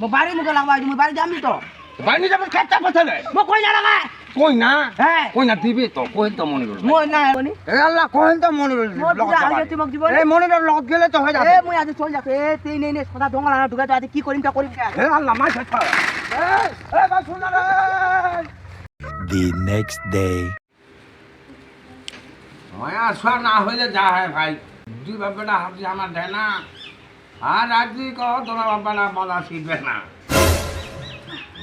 মই বাড়ি মুখে লাগাই মই বাড়ি যামি তো? বাইনি যাবেন খেতে পথে মই কই না লাগাই কই না? হ্যাঁ। কই না দিবি তো কই তো মনে করবে? মই নাই বনি এ আল্লাহ কই তো মনে করবে? এই মনে লগত গেলে তো হয়ে এ মই আজি চল যাতে এ তুই নেই নেই সদা ডঙ্গা লাগা ঢুকাই তো আজি কি কৰিম তা কৰিম কে এ আল্লাহ মাছ আছে এ এ বা শুনা রে the next day. মায়া সোয়া না হইলে যা হয় ভাই। দুই বাপটা হাতি আমার দেয় না। আর রাজি কহ তোমার বাবা না বলা শিখবে না।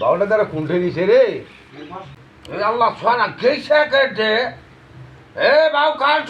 বাউটা তারা কুণ্ঠে দিছে রে? এ আল্লাহ সোয়া না গেছে কেটে। এ বাউ কাঠ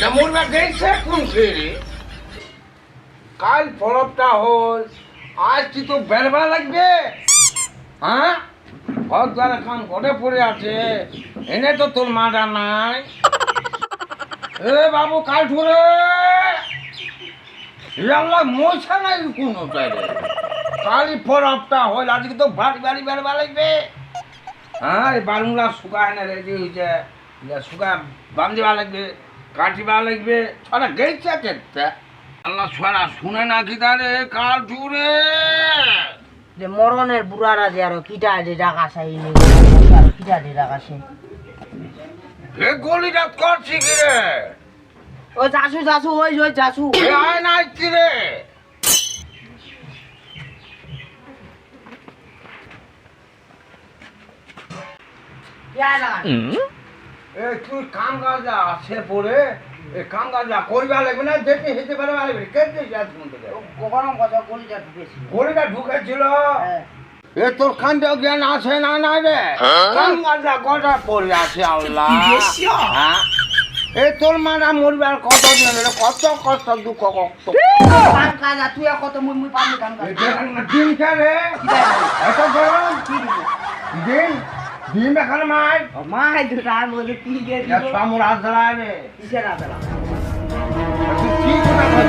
না মুরবা গেছে কোন রে? কাল পরবটা হল আজ কি তো বেরবা লাগবে? হ্যাঁ? ঘর দ্বারা কাম করে পড়ে আছে এনে তো তোর মাটা নাই। এ বাবু, কাল ঠুরে। আল্লাহ মশা নাই কোনো চাইলে কালি পরবটা হল আজকে তো বাড়ি বাড়ি বেরবা লাগবে হ্যাঁ এই বালুংলা শুকায় না রেডি হয়েছে শুকা বাম দিবা লাগবে কাটিবা লাগবে, ছড়া গেছে কেটে। আল্লাহ ছড়া শুনে না কি তারে, কাল ঠুরে। যে মরণের বুড়ারা যে আরও কিটা যে ডাকা চাই কিটা যে ডাকা চাই এ গলিটা করছি কি রে? ও যাসু যাসু ওই ওই যাসু আয় নাই কি রে। এ তুই কাম কাজ আছে পড়ে। এ কাম কাজ করিবা লাগবে না দেখে হেঁটে পারে লাগবে। কেটে যাস মধ্যে গরম কথা গলি যা গলিটা ঢুকেছিল। হ্যাঁ। এ তোর কান্দে জ্ঞান আছে না না রে? কাম কাজ গড়া পড়ে আছে আল্লাহ। হ্যাঁ? এ তোর মারা মরবার কত দিন রে কত কষ্ট দুঃখ কষ্ট। তুই কত মুই মুই পাবি দিন রে। এত গরম? দিন দিন দেখান মাই। মা দুটা আমি কি গে সামুর আজরা রে। কিসের আদলা কি করে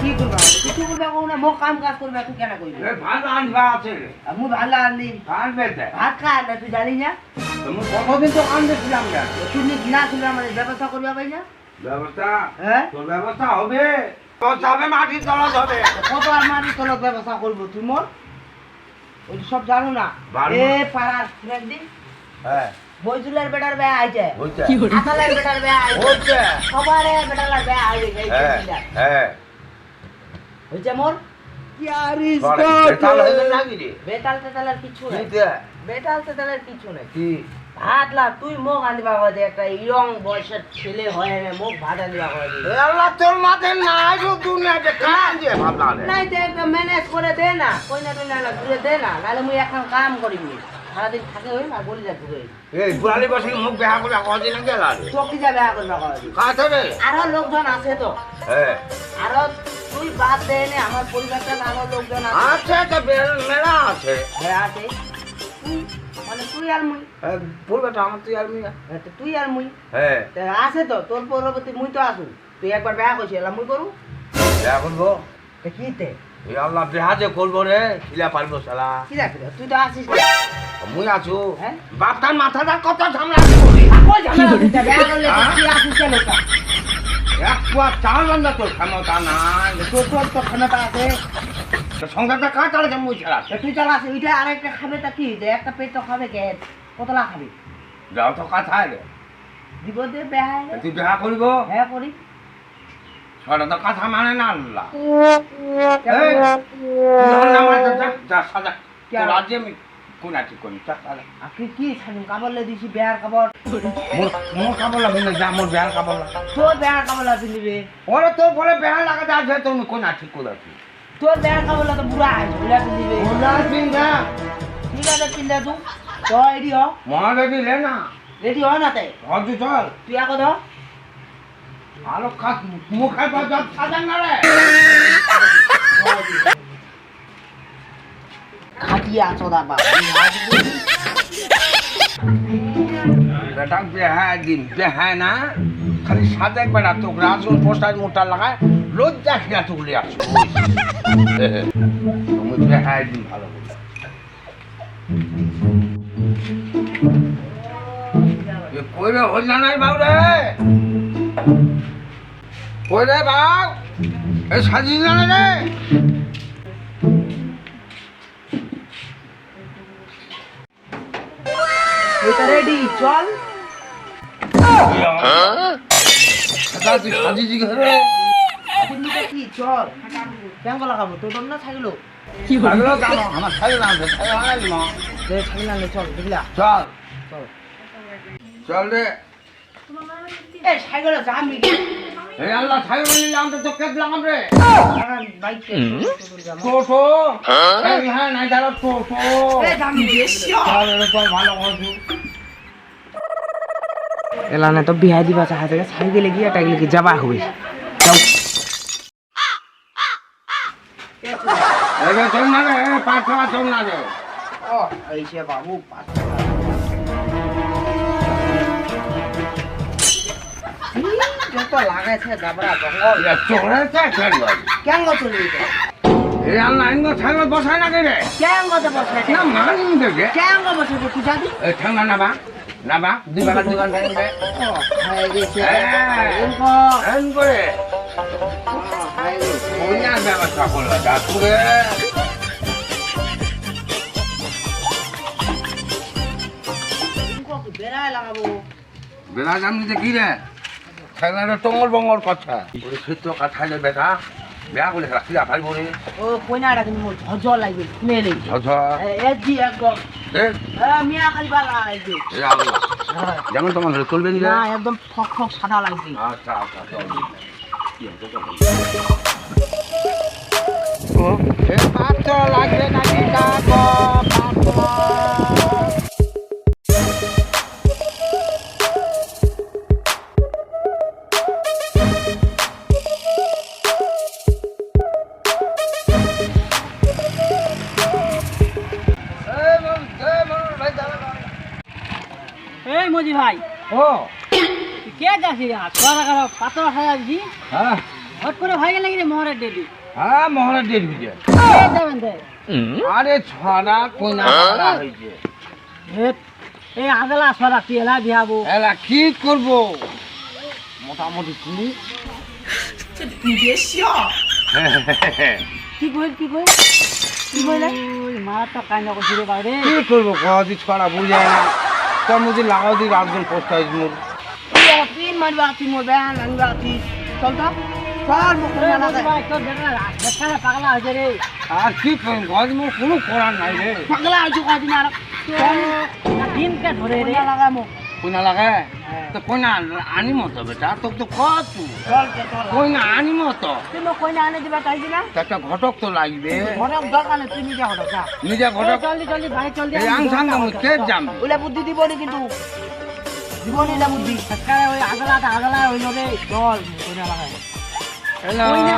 কি করবা কিছু করবা কোন না মোক কাম কাজ করবা তুই কেন করবি এ ভাত আনবা আছে আমি ভালো আনলি আনবে তে ভাত খা না তুই জানি না? তুমি কতদিন তো আনবে ছিলাম না তুই না ছিল আমাদের ব্যবস্থা করবা পাই না? ব্যবস্থা হ্যাঁ তোর ব্যবস্থা হবে। ব্যবস্থা হবে মাটির তলাত হবে কত আর মারি তোর ব্যবস্থা করব তুই মোর ওই সব জানো না। এ পাড়ার ফ্রেন্ড হ্যাঁ বেটার বেয়া আইছে আতালের বেটার বেয়া আইছে সবার বেটার বেয়া আইছে হ্যাঁ হ্যাঁ হইছে মোর? সরে, বেতাল হইলে লাগি রে? বেতাল তেতালের কিছু নাই। দে? বেতাল তেতালের কিছু নাই। কি? ভাত লা তুই মোক আনিবা করে দে একটা ইয়ং বয়সের ছেলে হয় না মোক ভাত আনিবা করে দে আল্লাহ তোর মাথে নাই তো দুনিয়াতে কাম দিয়ে ভাবলা রে? নাই তো একটা ম্যানেজ করে দে না কই না তুই না ঘুরে দে না নাহলে মুই এখন কাম করিম নি সারাদিন থাকে হই না গলি যা ঘুরে। এই বুড়ালি বসে মুখ বেহা করে কদিন গেল রে? চকি যা বেয়া করবা করে। দি কাছে রে আরও লোকজন আছে তো। হ্যাঁ। আরও তুই বাদ দে নে আমার পরিবারটা আরও লোকজন আছে। বেল- মেলা আছে। হ্যাঁ আছে? তুই মানে তুই আর মুই। আমার তুই আর তুই আর মুই। হ্যাঁ। তা আছে তো তোর পরবর্তী মুই তো আসু তুই একবার বেয়া মুই করু করব? এই আল্লাহ করব রে খিলা পারব তুই তো আসিস মুই আছো। হ্যাঁ? বাপটার মাথাটা কত ঝামলা কই ঝামেলা? বেয়া করলে তুই আসিস কেন তা? এক পুয়া চাল বান্ধা তোর ক্ষমতা নাই। তোর তোর তো ক্ষমতা আছে। সংসারটা কাজ চালাচ্ছে মুই ছাড়া তা তুই চালাস ওইটা আরেকটা খাবে তা কি? যে একটা পেট তো খাবে কে? কতলা খাবি? যাও তো কথা রে দিব দে বেয়া তুই বেহা করব? হ্যাঁ করি। তো কথা মানে না আল্লাহ? এই, তুই আমার যা, যা, সাজা। কে? কোন যা, সাজা। আর তুই কি খাবি কাবলে দিছি বেয়ার কাবর মোর- মোর কাপড় লাগবে না, যা, মোর কাপড় লাগবে। তোর বেয়ার কাবলা পিন্দিবে ওরে তোর বলে বেহার লাগাতে আছে, তো আমি কোন আছি, কোন আছি? তোর বেয়ার কাবলা তো বুড়া আছে বুড়া পিন্দিবে ওরা পিন্ধা, ঠিক আছে পিন্দা তুই তো রেডি হ মহাদেব দিলে না, রেডি হ না তাই হজু চল। তুই আকৌ ধর আলো খাস, মুখে পা যা, সাজা না রে। খাটিয়া চোদা বাবা বেটা বেহায় দিন, বেহায় না, খালি সাজেক বেটা, তোকে রাসুন পোস্টার মোটা লাগায়, লজ্জা খিয়া তুলে আসো। তুমি বেহায় দিন ভালো করে। এ কই রে হইলা নাই বাউ রে কই রে বাউ? এ সাজিস না রে? রেডি চল। কি চল। কেমন লাগাবো তোর না থাকল। লাগল কেন? আমার সাইকেল আনতে সাইকেল আনালি মা ছাগল আনলে চল বুঝলা? চল। চল। চল রে। এ সাইকেল জামি এই আল্লাহ সাইকেল নিলে আমরা। তো কেট লাগাম রে হ্যাঁ? নাই দাঁড়া জামি এরকম ভালো এলানে তো বিয়া দিবা চাহা থেকে সাইকেলে গিয়ে টাইলে কি যাবা হবে যাও। না না লাগাইছে গাবরা জঙ্গল। এটা চড়েছে কেন চলে সাইকেল বসায় না কে রে কেন গো বসে না মানি দেখে কেন গো বসে তুই জানি ঠান্ডা নাবা নাবা দুই বেলা থাকবে ও হয়ে গেছে। হ্যাঁ। এরকম করে হয়ে গেছে কন্যার ব্যবস্থা করল যা লাগাবো বেলা জামনিতে কি রে? সাইকেলটা টঙ্গল বঙ্গল কথা। সত্য কাঠাইলে বেটা। বেয়া করে রাখি রাখাই বলে? ও কইনাটা কিন্তু মোর লাগবে শুনে ঝঝ। এক দি একদম। হ্যাঁ যেমন তোমার ধরে চলবে না একদম ফক ফক সাদা লাগবে আচ্ছা আচ্ছা এ পাত্র লাগবে নাকি? ভাই। ও। কে যাচ্ছি সোয়া টাকা পাতলা সাজা হ্যাঁ। হট করে হয়ে গেল নাকি রে মোহরের ডেলি হ্যাঁ ডেট হয়েছে কে দে? আরে ছড়া কইনা ছড়া হয়েছে এই আগলা সোয়া তুই এলা বিহাবো এলা কি করব? মোটামুটি তুমি? কি কই কি কই? কি কইলে? মারা তো কান্না করছি রে বাইরে। কি করব? কদি ছড়া বুঝে না। তোর মধ্যে লাগাও দি রাখবেন পোস্টাইজ মোর তিন মারবা তুই মোর। ব্যান আনবা তুই চল তো মজি আর কি মোর কোনো করার নাই রে। পাগলা আছো কাজ আর? দিনকে ধরে রে লাগা মো কোনা তো তো বেটা তোকে তো কত চল? কে চল কইনা আনিম তো। তুই মোক কইনা আনে দিবা চাইছি না একটা ঘটক তো লাগবে। ঘটক দরকার নেই নিজে ঘটক যা। নিজে ঘটক। জলদি জলদি ভাই জলদি এই আং সাং কে যাম ওলা বুদ্ধি দিবনি কিন্তু। দিবনি না বুদ্ধি। সরকারে ওই আগলাটা আগলা হইল রে। চল কইনা লাগাই এলা। কইনা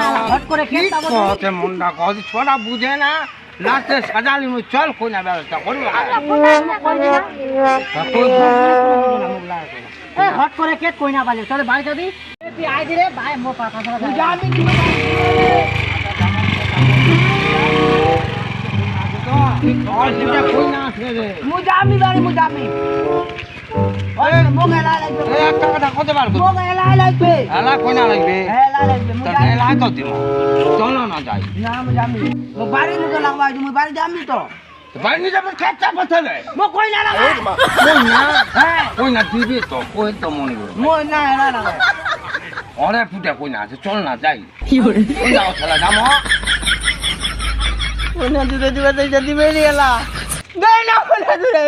করে খেত পাবো কতে মনটা কদি ছড়া বুঝে না। লাস্টে সাজালি মুই চল কইনা ব্যবস্থা করব এ হট করে কে কইনা বাজে? চলে বাড়ি যাবি? তুই আই দিলে ভাই মো পাতা ধরা যাবি কইনা আছে রে মু যাবি বারে মু যাবি ওই মোক এলা লাগবে। এই একটা কথা কতে পারব? মোক এলা লাগবে। এলা কইনা লাগবে? এলা লাগবে মু তা যাবি এলা তো দিব চলো না যাই। না মু যাবি মোক বাড়ি লাগবা বাড়ি তো? বাইরে যাবে খেচ্চা পথে মোক কইনা লাগা কইনা হ্যাঁ। কইনা দিবি তো কই তো মনে করো। মই না এলা লাগা অরে ফুটা কইনা আছে চল না যাই। কোন যাও খেলা যাব কইনা দিবে দিবে দিবে দিবে নি। এলা দেই না কইনা দিবে।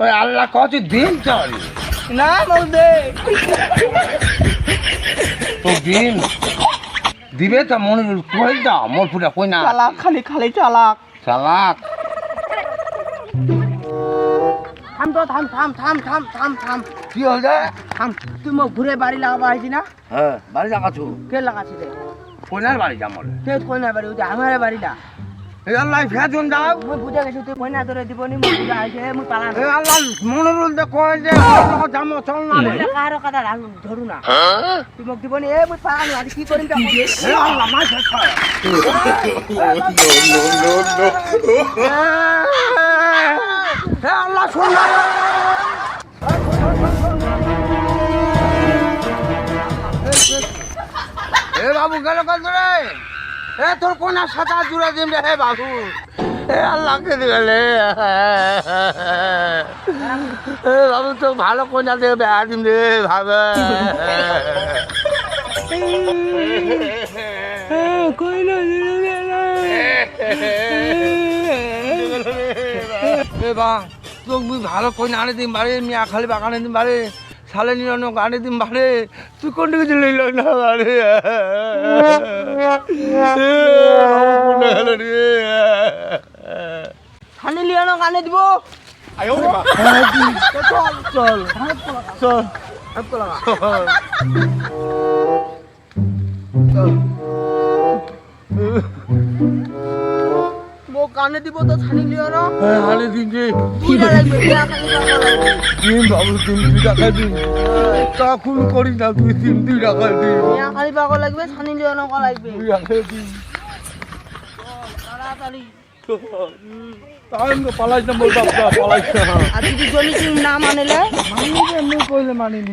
ওই আল্লাহ কত দিন চল। না মোক দে। তো দিন। দিবে তো মনে করো কই দাও মোর ফুটা কইনা চালাক খালি খালি চালাক। চালাক। থাম তো থাম থাম থাম থাম থাম থাম কি হল যে থাম তুই মোক ঘুরে বাড়ি লাগাবা আইছি না হ্যাঁ বাড়ি যাকাছু কে লাগাছি রে কইনার বাড়ি যাম বলে কে কইনা বাড়ি ওটা আমার বাড়ি না এই আল্লাহ ফেজন যাও মই বুঝা গেছি তুই কইনা ধরে দিবনি মই বুঝা আইছে মই পালা এই আল্লাহ মনরুল দে কয় যে যাম চল না রে কাହାର কথা রাং ধরু না তুই মোক দিবনি এ মই পালা না কি কৰিম তই এই আল্লাহ মাই শেষ করে হে বাবু, গেল কত এ তোর কোনা সাথে জুড়ে রে হে বাবু। এ আল্লাহকে এ বাবু তো ভালো কোনা দিয়ে বেড়া দিম রে ভাবে এ বা তোক মুই ভালো কইনা আনে দিম বাড়ি মিয়া খালি বাগানে দিম বাড়ি সালে নিরানো গানে দিম বাড়ি। তুই কোন দিকে দিলি না বাড়ি? ছানি লিয়ানো কানে দিব। চল চল মো কানে দিব তো ছানি লিয়ানো হালে দিন রে। দুইটা লাগবে দিন বাবু দিন দুই টাকা দিন। তখন করি না তুই তিন দুই টাকা দিন। খালি পাগল লাগবে ছানি লাগবে। দিন। তাড়াতাড়ি। পালাইছ না বলতাম পালাইছ। না আর যদি জমি না মানিলে কইলে মানিনি।